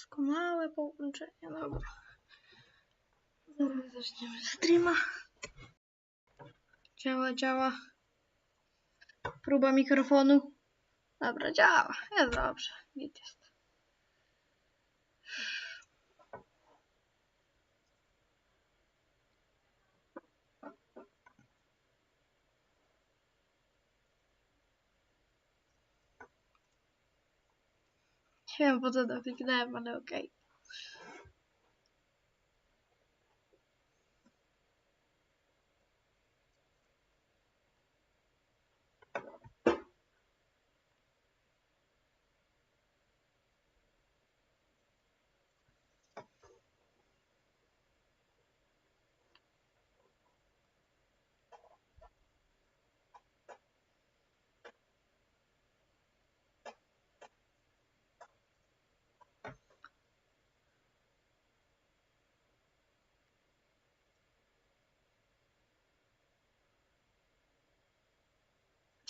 Doskonałe połączenie, dobra. Zaraz zaczniemy streama. Działa, działa. Próba mikrofonu. Dobra, działa. Jest dobrze. Git jest. Nie wiem po co to kliknąłem, ale okej.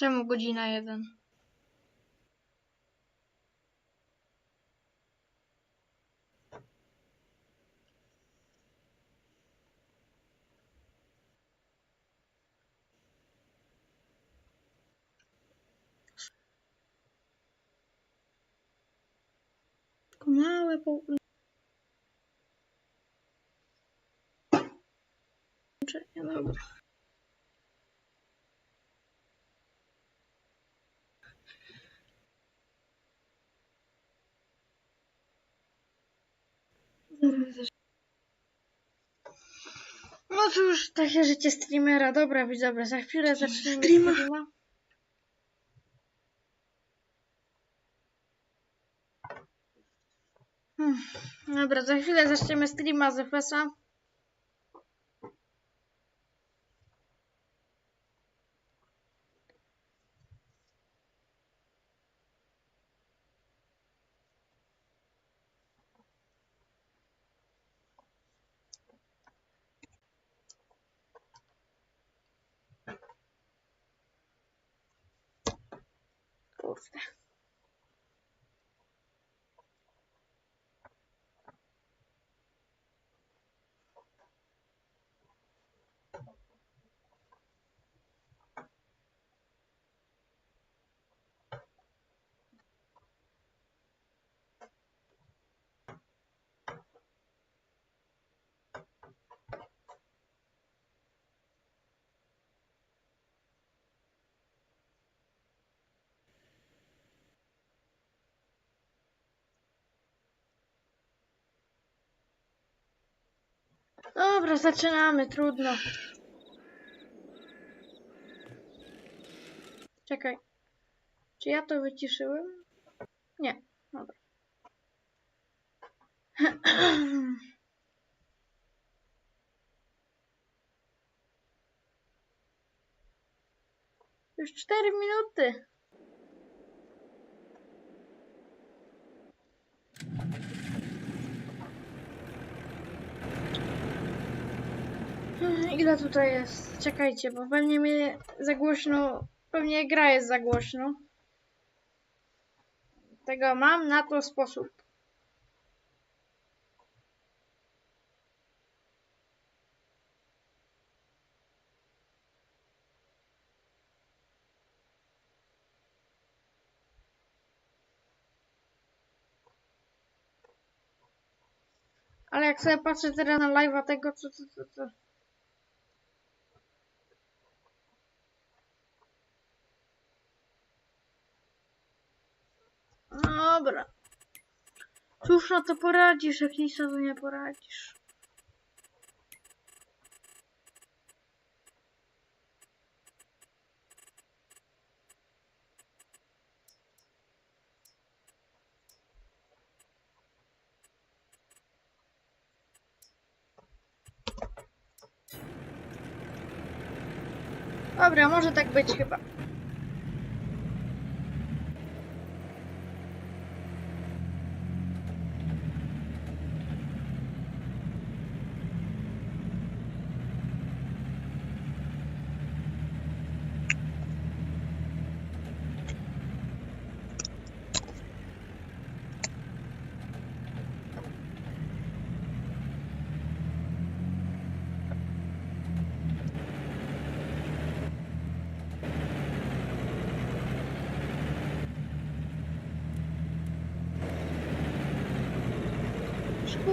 Czemu godzina jeden? Doskonałe połączenie, dobra. No cóż, takie życie streamera. Dobra, widzowie, za chwilę zaczniemy Streama. streama. Hmm. Dobra, za chwilę zaczniemy streama z FS-a. Kurde. Dobra, zaczynamy, trudno. Czekaj. Czy ja to wyciszyłem? Nie, dobra. Już cztery minuty. Ile tutaj jest? Czekajcie, bo pewnie mnie za głośno, pewnie gra jest za głośno. Tego mam na to sposób. Ale jak sobie patrzę teraz na live'a tego, co, co, co, co. Dobra. Cóż na to poradzisz, jak nic na to nie poradzisz. Dobra, może tak być chyba.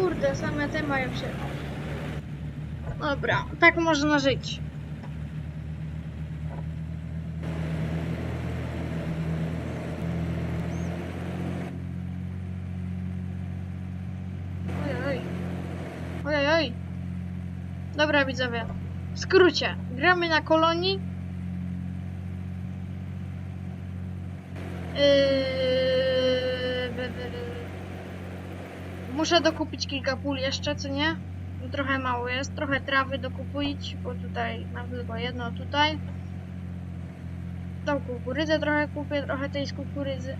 Kurde, same te mają się. Dobra, tak można żyć. Ojej. Ojej. Dobra, widzowie. W skrócie, gramy na kolonii. Yy... Muszę dokupić kilka pól jeszcze, co nie? Trochę mało jest. Trochę trawy dokupić, bo tutaj mam tylko jedno tutaj. Tą kukurydzę trochę kupię, trochę tej z kukurydzy.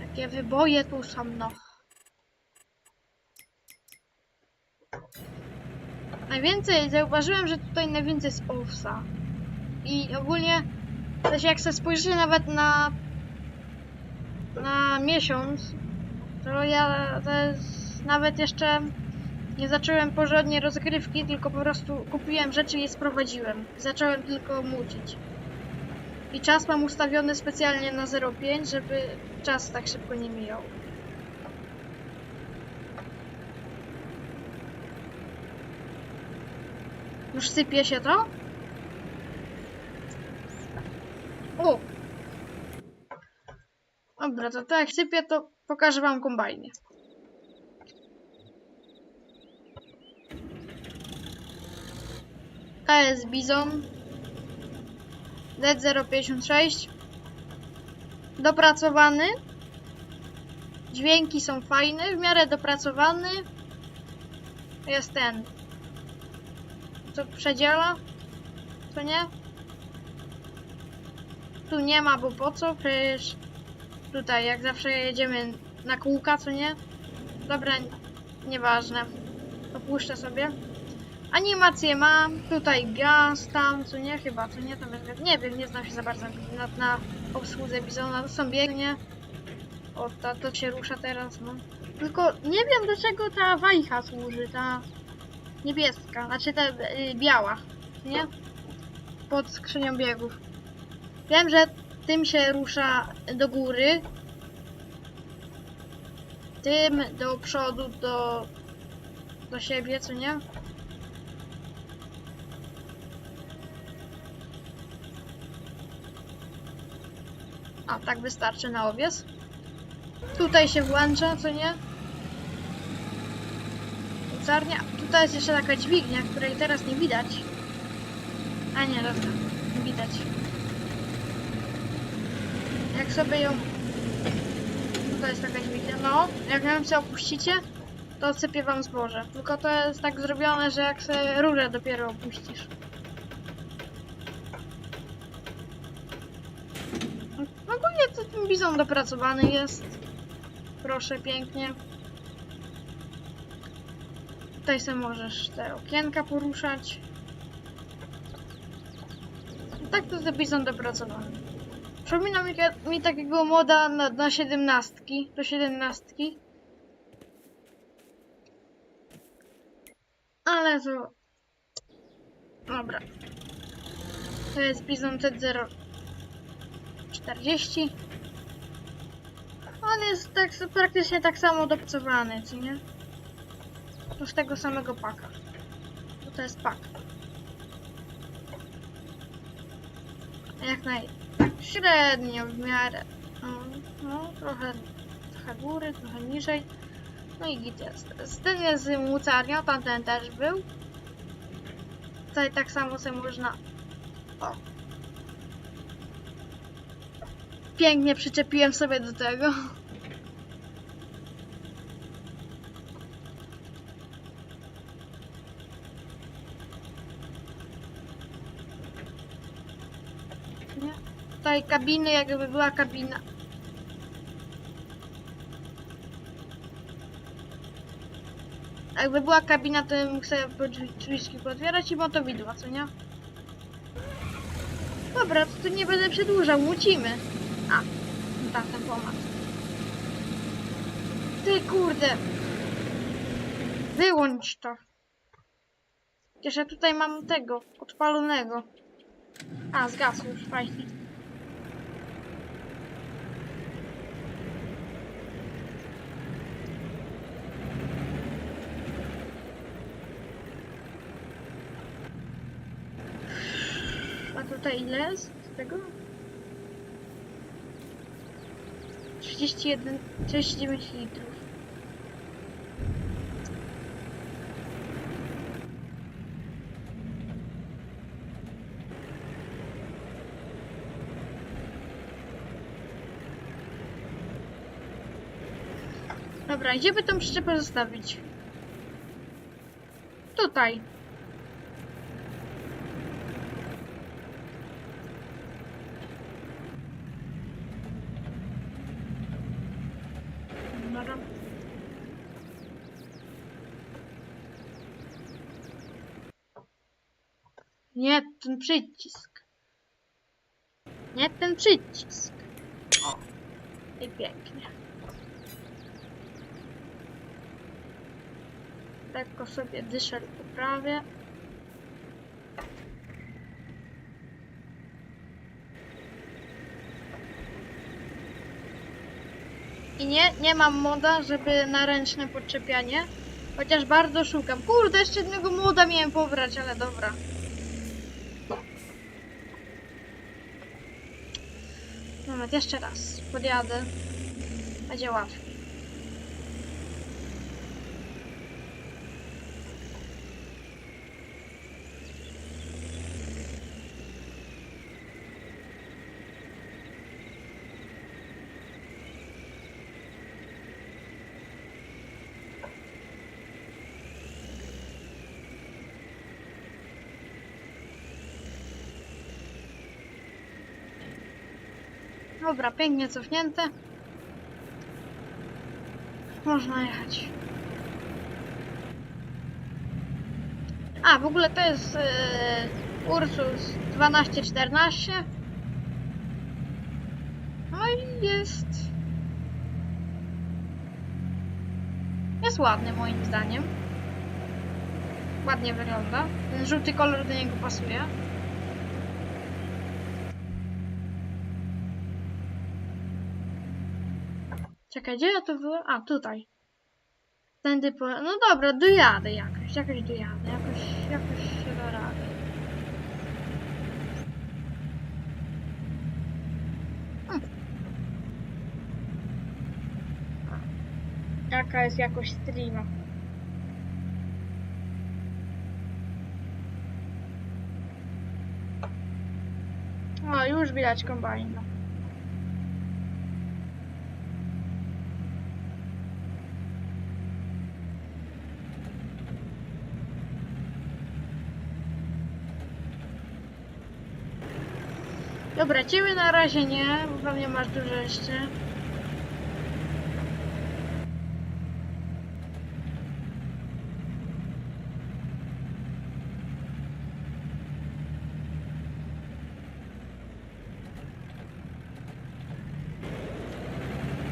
Takie wyboje tu są, no. Najwięcej, zauważyłem, że tutaj najwięcej jest owsa. I ogólnie, też jak sobie spojrzycie nawet na na miesiąc, to ja to jest, nawet jeszcze nie zacząłem porządnie rozgrywki, tylko po prostu kupiłem rzeczy i je sprowadziłem. Zacząłem tylko mucić. I czas mam ustawiony specjalnie na 0,5, żeby czas tak szybko nie mijał. Już sypie się to? O! Dobra, to tak sypie, to pokażę wam kombajnie. Jest Bizon. D056. Dopracowany. Dźwięki są fajne, w miarę dopracowany. Jest ten. Co przedziela? Co nie? Tu nie ma, bo po co? Przecież tutaj jak zawsze jedziemy na kółka, co nie? Dobra, nieważne. Opuszczę sobie. Animację mam, tutaj gaz, tam, co nie, chyba, co nie, tam jest. Nie wiem, nie znam się za bardzo na, na obsłudze Bizona, to są biegnie. O, ta, to się rusza teraz, no. Tylko nie wiem, do czego ta wajcha służy, ta niebieska, znaczy ta y, biała, nie? Pod skrzynią biegów. Wiem, że tym się rusza do góry, tym do przodu, do, do siebie, co nie? A, tak wystarczy na owies. Tutaj się włącza, co nie? Mocarnia. Tutaj jest jeszcze taka dźwignia, której teraz nie widać. A nie, dobra. Widać. Jak sobie ją... Tutaj jest taka dźwignia. No, jak ją sobie opuścicie, to odsypie wam zboże. Tylko to jest tak zrobione, że jak sobie rurę dopiero opuścisz. Ogólnie to ten bizon dopracowany jest. Proszę, pięknie. Tutaj sobie możesz te okienka poruszać. Tak to jest bizon dopracowany. Przypomina mi, mi takiego moda na, na 17, do 17. Ale to... Dobra. To jest Bizon Z0 40. On jest tak, praktycznie tak samo dopcowany, co nie? To z tego samego paka. Bo to jest pak. Jak naj... Średnio w miarę. No, no trochę, trochę góry, trochę niżej. No i git jest. Ten jest z tamten też był. Tutaj tak samo sobie można... O. Pięknie przyczepiłem sobie do tego. Nie? Tutaj kabiny, jakby była kabina. Jakby była kabina, to bym drzwi- drzwiczki potwierać i motowidła, co nie? Dobra, to tu nie będę przedłużał, łucimy. A, no tak, ten pomad. Ty kurde. Wyłącz to. Ja tutaj mam tego, odpalonego. A, zgasł już, fajnie. tutaj ile jest tego? 31, 39 litrów. Dobra, gdzie by tą przyczepę zostawić? Tutaj. Dobra. Nie ten przycisk. Nie ten przycisk. O. I pięknie. Lekko sobie dyszel poprawię. I nie, nie mam moda, żeby na ręczne podczepianie. Chociaż bardzo szukam. Kurde, jeszcze jednego moda miałem pobrać, ale dobra. Moment, jeszcze raz. Podjadę. Będzie łatwiej. Dobra, pięknie cofnięte. Można jechać. A, w ogóle to jest yy, Ursus 1214. No i jest... Jest ładny moim zdaniem. Ładnie wygląda. Ten żółty kolor do niego pasuje. Czekaj, gdzie ja to byłem? A, tutaj. Tędy po... No dobra, dojadę jakoś, jakoś dojadę, jakoś, jakoś się da radę. Hmm. Jaka jest jakość streama? O, już widać kombajn. Dobra, ciebie na razie nie, bo pewnie masz dużo jeszcze.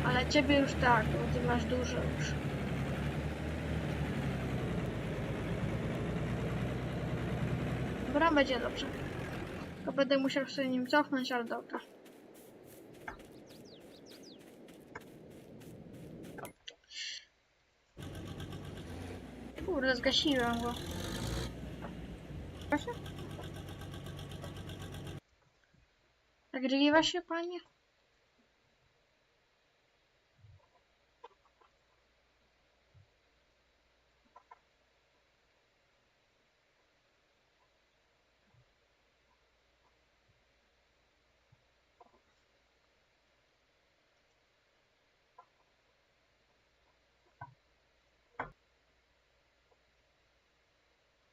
Ale ciebie już tak, bo ty masz dużo już. Dobra, będzie dobrze. To będę musiał sobie nim cofnąć, ale dobra. Kurde, zgasiłem go. Gasi? Nagrywa się, panie?